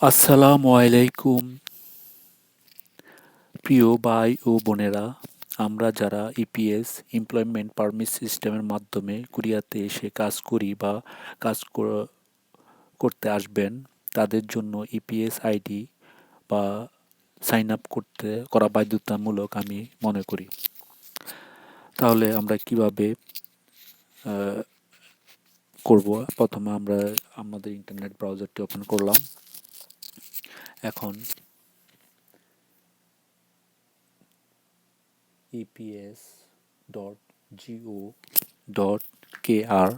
আসসালামু আলাইকুম। প্রিয় ভাই ও বোনেরা, আমরা যারা ইপিএস এমপ্লয়মেন্ট পারমিট সিস্টেমের মাধ্যমে কোরিয়াতে এসে কাজ করি বা কাজ কর- করতে আসবেন, তাদের জন্য ইপিএস আইডি বা সাইন আপ করতে, করা বাধ্যতামূলক আমি মনে করি। তাহলে আমরা কীভাবে করব? প্রথমে আমরা আমাদের ইন্টারনেট ব্রাউজারটি ওপেন করলাম। এখন। EPS dot gov dot K R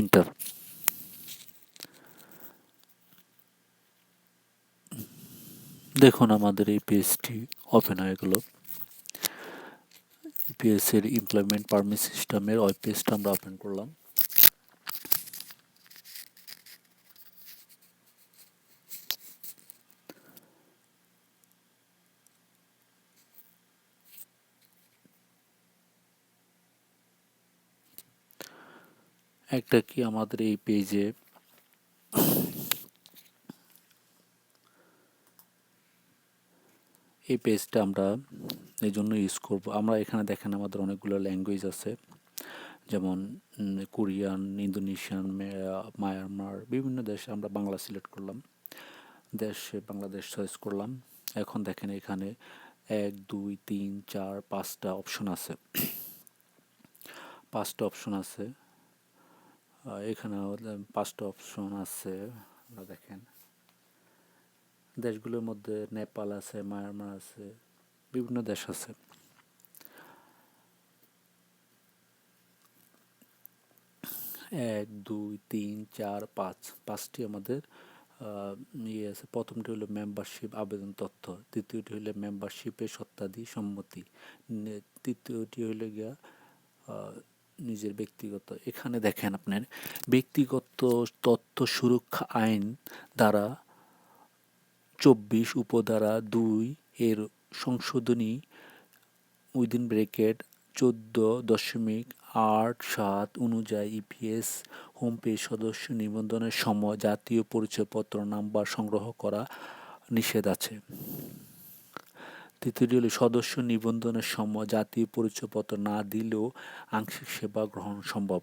enter দেখুন আমাদের এই পেজটি ওপেন হয়ে গেল। ইপিএস এর ইমপ্লয়মেন্ট পারমিট সিস্টেমের ওয়েব পেজটা আমরা ওপেন করলাম। একটা কি আমাদের এই পেজে এই পেজটা আমরা এই জন্য ইউজ করব। আমরা এখানে দেখেন আমাদের অনেকগুলো ল্যাঙ্গুয়েজ আছে। যেমন কোরিয়ান, ইন্দোনেশিয়ান মায়ানমার, বিভিন্ন দেশে আমরা বাংলা সিলেক্ট করলাম। দেশে বাংলাদেশ চয়েস করলাম। এখন দেখেন এখানে এক, দুই, তিন, চার, পাঁচটা অপশন আছে। পাঁচটা অপশন আছে। আহ, এখানে পাঁচটা অপশন আছে আপনারা দেখেন। দেশগুলোর মধ্যে নেপাল আছে মায়ানমার আছে বিভিন্ন দেশ আছে। এক দুই তিন চার পাঁচ পাঁচটি আমাদের ইয়ে আছে। প্রথমটি হলো মেম্বারশিপ আবেদন তথ্য দ্বিতীয়টি হলো মেম্বারশিপের সত্ত্বাদি সম্মতি তৃতীয়টি হলো গিয়া নিজের ব্যক্তিগত। এখানে দেখেন আপনার ব্যক্তিগত তথ্য সুরক্ষা আইন দ্বারা চব্বিশ উপধারা দুই এর সংশোধনী উইদিন ব্রেকেট চোদ্দ দশমিক আট সাত অনুযায়ী ইপিএস হোম পেজ সদস্য নিবন্ধনের সময় জাতীয় পরিচয়পত্র নাম্বার সংগ্রহ করা নিষেধ আছে। তৃতীয়টি হলো সদস্য নিবন্ধনের সময় জাতীয় পরিচয়পত্র না দিলেও আংশিক সেবা গ্রহণ সম্ভব।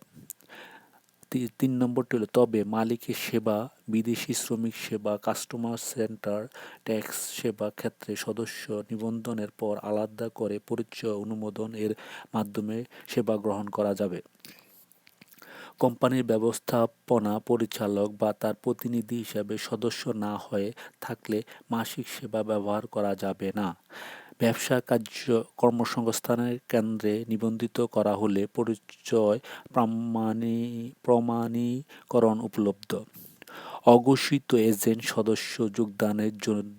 তিন নম্বরটি হলো, তবে মালিকের সেবা, বিদেশি শ্রমিক সেবা কাস্টমার সেন্টার ট্যাক্স সেবা ক্ষেত্রে সদস্য নিবন্ধনের পর আলাদা করে পরিচয় অনুমোদন এর মাধ্যমে সেবা গ্রহণ করা যাবে। কোম্পানির ব্যবস্থাপনা পরিচালক বা তার প্রতিনিধি হিসাবে সদস্য না হয়ে থাকলে মাসিক সেবা ব্যবহার করা যাবে না। ব্যবসা কার্য কর্মসংস্থানের কেন্দ্রে নিবন্ধিত করা হলে পরিচয় প্রমাণী, প্রমাণীকরণ উপলব্ধ। অঘোষিত এজেন্ট সদস্য যোগদানের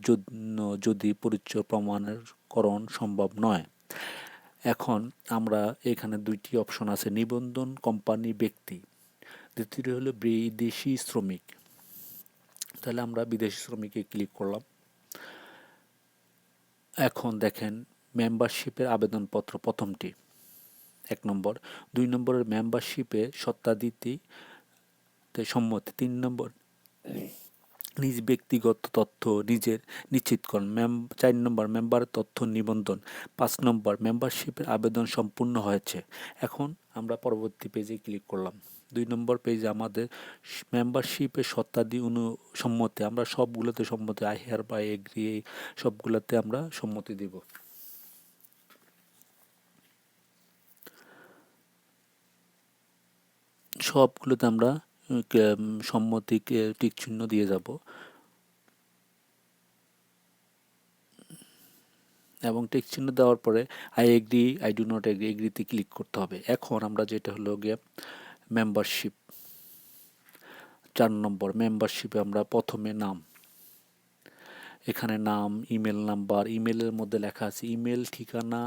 জন্য যদি পরিচয় প্রমাণীকরণ সম্ভব নয়। এখন আমরা এখানে দুইটি অপশন আছে, নিবন্ধন কোম্পানি ব্যক্তি। দ্বিতীয়টি হলো বিদেশি শ্রমিক। তাহলে আমরা বিদেশি শ্রমিকে ক্লিক করলাম। এখন দেখেন মেম্বারশিপের আবেদনপত্র প্রথমটি এক নম্বর। দুই নম্বরের মেম্বারশিপে সত্তাদিতি তে সম্মতি, তিন নম্বর নিজ ব্যক্তিগত তথ্য নিজের নিশ্চিতকরণ মেম চার নম্বর মেম্বারের তথ্য নিবন্ধন, পাঁচ নম্বর মেম্বারশিপের আবেদন সম্পূর্ণ হয়েছে। এখন আমরা পরবর্তী পেজে ক্লিক করলাম। দুই নম্বর পেজে আমাদের মেম্বারশিপের সত্তাদি অনু, সম্মতি, আমরা সবগুলোতে সম্মতি আই হেয়ার বা এগ্রি সবগুলোতে আমরা সম্মতি দিব। সবগুলোতে আমরা সম্মতিকে টিক চিহ্ন দিয়ে যাব। এবং টিক চিহ্ন দেওয়ার পরে I agree I do not agree এগ্রিতে click করতে হবে। এখন আমরা যেটা হলো গিয়ে মেম্বারশিপ চার নম্বর মেম্বারশিপে আমরা প্রথমে নাম। এখানে নাম ইমেল নাম্বার ইমেলের মধ্যে লেখা আছে ইমেল ঠিকানা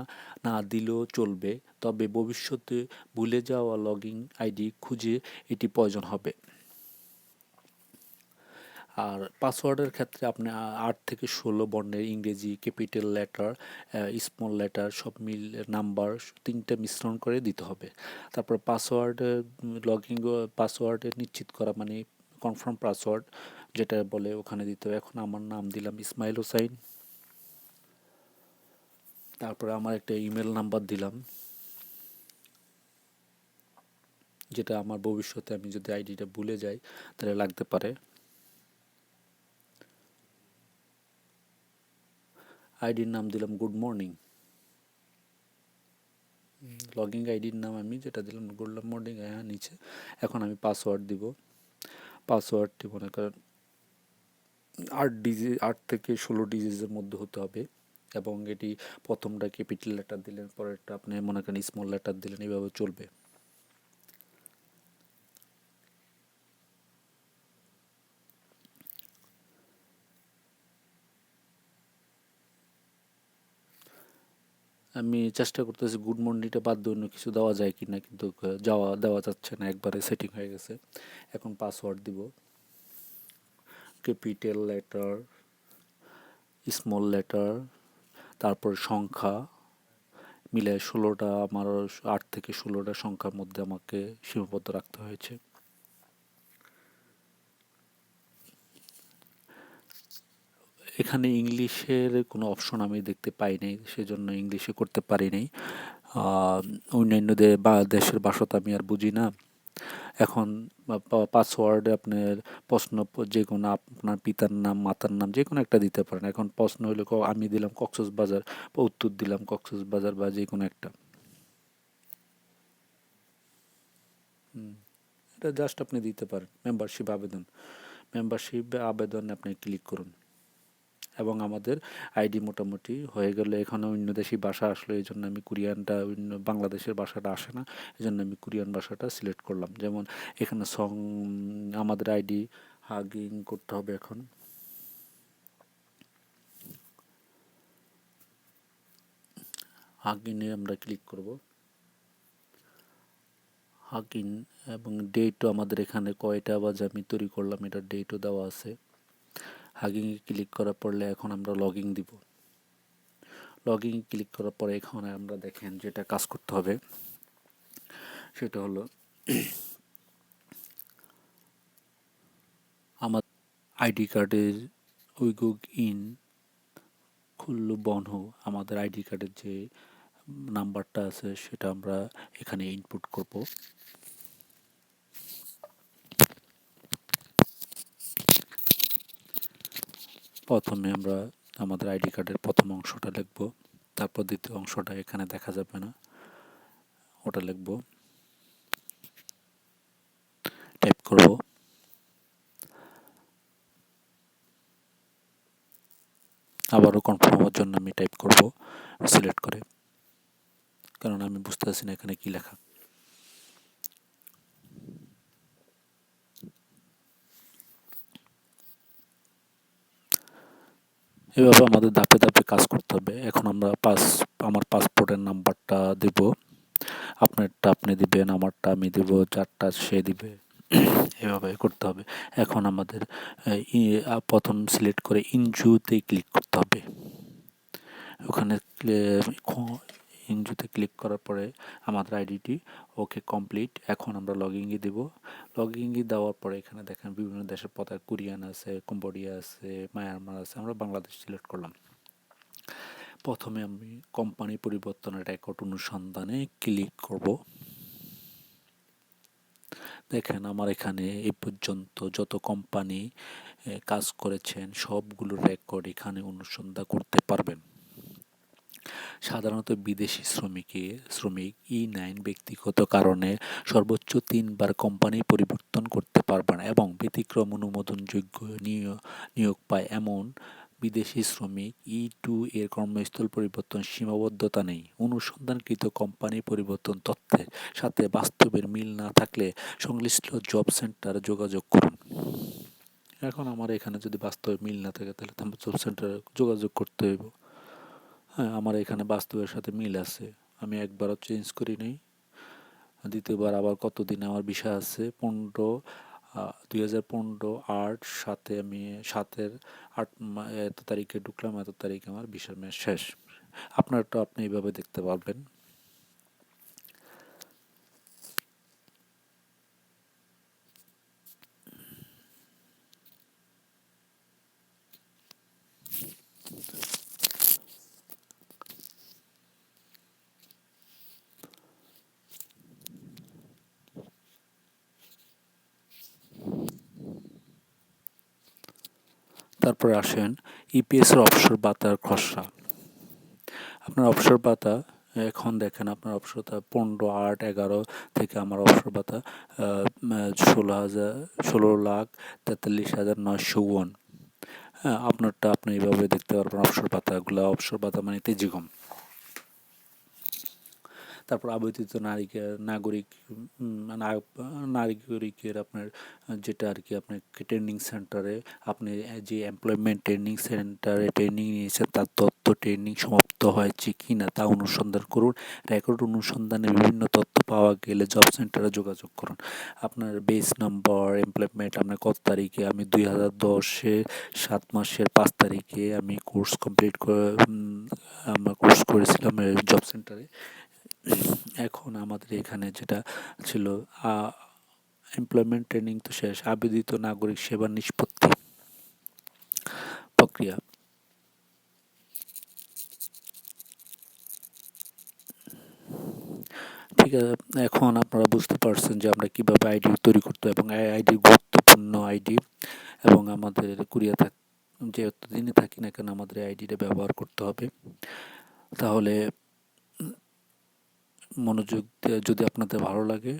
না দিলেও চলবে, তবে ভবিষ্যতে ভুলে যাওয়া লগইন আইডি খুঁজে এটি প্রয়োজন হবে। আর পাসওয়ার্ডের ক্ষেত্রে আপনি আট থেকে ষোলো বর্ণের ইংরেজি ক্যাপিটাল লেটার স্মল লেটার সব মিল নাম্বার তিনটে মিশ্রণ করে দিতে হবে। তারপর পাসওয়ার্ড লগইন পাসওয়ার্ডে নিশ্চিত করা মানে কনফার্ম পাসওয়ার্ড যেটা বলে ওখানে দিতে হবে। এখন আমার নাম দিলাম ইসমাইল হোসাইন। তারপরে আমার একটা ইমেল নাম্বার দিলাম। যেটা আমার ভবিষ্যতে আমি যদি আইডিটা ভুলে যাই, তাহলে লাগতে পারে। আইডির নাম দিলাম গুড মর্নিং লগিং আইডির নাম আমি যেটা দিলাম গুড মর্নিং হ্যাঁ নিচে। এখন আমি পাসওয়ার্ড দিব। পাসওয়ার্ডটি মনে করেন আট ডিজি আট থেকে ষোলো ডিজিজের মধ্যে হতে হবে। এবং এটি প্রথমটা ক্যাপিটাল লেটার দিলেন, পরেরটা আপনি মনে করেন স্মল লেটার দিলেন এইভাবে চলবে। আমি চেষ্টা করতেছি গুড মর্নিংটা বাদ দিয়ে অন্য কিছু দেওয়া যায় কি না কিন্তু যাওয়া, দেওয়া যাচ্ছে না, একবারে সেটিং হয়ে গেছে। এখন পাসওয়ার্ড দিব। ক্যাপিটাল লেটার স্মল লেটার তারপর সংখ্যা। মিলে ষোলোটা, আমার আট থেকে ষোলোটা সংখ্যার মধ্যে আমাকে সীমাবদ্ধ রাখতে হয়েছে। এখানে ইংলিশের কোনো অপশন আমি দেখতে পাই নাই সেজন্য ইংলিশে করতে পারি নাই অন্যান্য বা দেশের ভাষা তো আমি আর বুঝি না। এখন পাসওয়ার্ডে আপনার প্রশ্ন যে কোনো আপনার পিতার নাম, মাতার নাম যে কোনো একটা দিতে পারেন। এখন প্রশ্ন হলো আমি দিলাম কক্সস বাজার বা উত্তর দিলাম কক্সস বাজার বা যে কোনো একটা। এটা জাস্ট আপনি দিতে পারেন। মেম্বারশিপ আবেদন। মেম্বারশিপ আবেদন আপনি ক্লিক করুন। এবং আমাদের আইডি মোটামুটি হয়ে গেলে এখানে অন্য দেশি ভাষা আসলো, এই জন্য আমি কোরিয়ানটা, অন্য বাংলাদেশের ভাষাটা আসে না, এই জন্য আমি কোরিয়ান ভাষাটা সিলেক্ট করলাম। যেমন এখানে সং আমাদের আইডি হাগিং করতে হবে এখন। হাগিনে আমরা ক্লিক করব। হাগিন এবং ডেটও আমাদের এখানে কয়টা বাজে আমি তৈরি করলাম এটার ডেটও দেওয়া আছে। হাগিংয়ে ক্লিক করার পরলে এখন আমরা লগিং দিব। লগিং ক্লিক করার পরে এখানে আমরা দেখেন যেটা কাজ করতে হবে, সেটা হলো আমার আইডি কার্ডের উইগুগ ইন খুল্লু বনহু আমাদের আইডি কার্ডের যে নাম্বারটা আছে, সেটা আমরা এখানে ইনপুট করব। প্রথমে আমরা আমাদের আইডি কার্ডের প্রথম অংশটা লিখব, তারপর দ্বিতীয় অংশটা এখানে দেখা যাবে না, ওটা লিখব। টাইপ করব। আবারও কনফার্ম হওয়ার জন্য আমি টাইপ করব, সিলেক্ট করে। কারণ আমি বুঝতে পারছি না এখানে কি লেখা। এভাবে আমাদের ধাপে ধাপে কাজ করতে হবে। এখন আমরা পাস, আমার পাসপোর্টের নাম্বারটা দেব। আপনারটা আপনি দিবেন, আমারটা আমি দেব, যারটা সে দিবে। এভাবে করতে হবে। এখন আমাদের প্রথম সিলেক্ট করে ইনজুতে ক্লিক করতে হবে। ওখানে ইনজুতে ক্লিক করার পরে আমাদের আইডিটি ওকে কমপ্লিট। এখন আমরা লগ লগিংয়ে দেব। লগিংয়ে দেওয়ার পরে এখানে দেখেন বিভিন্ন দেশের পতাকা, কোরিয়ান আছে, কম্বোডিয়া আছে, মায়ানমার আছে, আমরা বাংলাদেশ সিলেক্ট করলাম। প্রথমে আমি কোম্পানি পরিবর্তনের রেকর্ড অনুসন্ধানে ক্লিক করব। দেখেন আমার এখানে এই পর্যন্ত যত কোম্পানি কাজ করেছেন, সবগুলো রেকর্ড এখানে অনুসন্ধান করতে পারবেন। সাধারণত বিদেশি শ্রমিকে, শ্রমিক ই নাইন ব্যক্তিগত কারণে সর্বোচ্চ তিনবার কোম্পানি পরিবর্তন করতে পারবে না এবং ব্যতিক্রম অনুমোদনযোগ্য নিয়োগ পায়। এমন বিদেশি শ্রমিক ই টু এর কর্মস্থল পরিবর্তন সীমাবদ্ধতা নেই। অনুসন্ধানকৃত কোম্পানি পরিবর্তন তথ্যের সাথে বাস্তবের মিল না থাকলে সংশ্লিষ্ট জব সেন্টারে যোগাযোগ করুন। এখন আমার এখানে যদি বাস্তবে মিল না থাকে, তাহলে জব সেন্টারে যোগাযোগ করতে হইব। হ্যাঁ আমার এখানে বাস্তবের সাথে মিল আছে। আমি একবারও চেঞ্জ করি নাই। দ্বিতীয়বার আবার কতদিন আমার বিষয় আছে? পনেরো দুই হাজার পনেরো, আট, সাতে আমি, সাতের আট এত তারিখে ঢুকলাম, এত তারিখে আমার বিশাল মেয়াদ শেষ। আপনারটা আপনি এইভাবে দেখতে পারবেন। তারপরে আসেন ইপিএসের অবসর ভাতার খসড়া। আপনার অবসর ভাতা এখন দেখেন আপনার অবসর পনেরো, আট, এগারো থেকে আমার অবসর ভাতা ষোলো হাজার, ষোলো লাখ তেতাল্লিশ হাজার নয়শো ওয়ান। হ্যাঁ আপনারটা আপনি এইভাবে দেখতে পারবেন অবসর ভাতাগুলো অবসর ভাতা মানে তেজিগম। তারপর আবেদিত নারীকে নাগরিক নাগরিকের আপনার, যেটা আর কি আপনার ট্রেনিং সেন্টারে আপনি যে এমপ্লয়মেন্ট ট্রেনিং সেন্টারে ট্রেনিং নিয়েছেন, তার তথ্য ট্রেনিং সমাপ্ত হয়েছে কি না তা অনুসন্ধান করুন। রেকর্ড অনুসন্ধানে বিভিন্ন তথ্য পাওয়া গেলে জব সেন্টারে যোগাযোগ করুন। আপনার বেস নম্বর এমপ্লয়মেন্ট আপনার কত তারিখে? আমি দুই হাজার দশে সাত মাসের পাঁচ তারিখে আমি কোর্স কমপ্লিট করে আমার কোর্স করেছিলাম জব সেন্টারে এখন আমাদের এখানে যেটা ছিল এমপ্লয়মেন্ট ট্রেনিং তো শেষ, আবেদিত নাগরিক সেবা নিষ্পত্তি প্রক্রিয়া। ঠিক আছে, এখন আপনারা বুঝতে পারছেন যে আমরা কীভাবে আইডি তৈরি করতে এবং আইডি গুরুত্বপূর্ণ আইডি এবং আমাদের কুরিয়া থাক, যে দিনে থাকি না কেন আমাদের আইডিটা ব্যবহার করতে হবে। তাহলে মনোযোগ যদি আপনাদের ভালো লাগে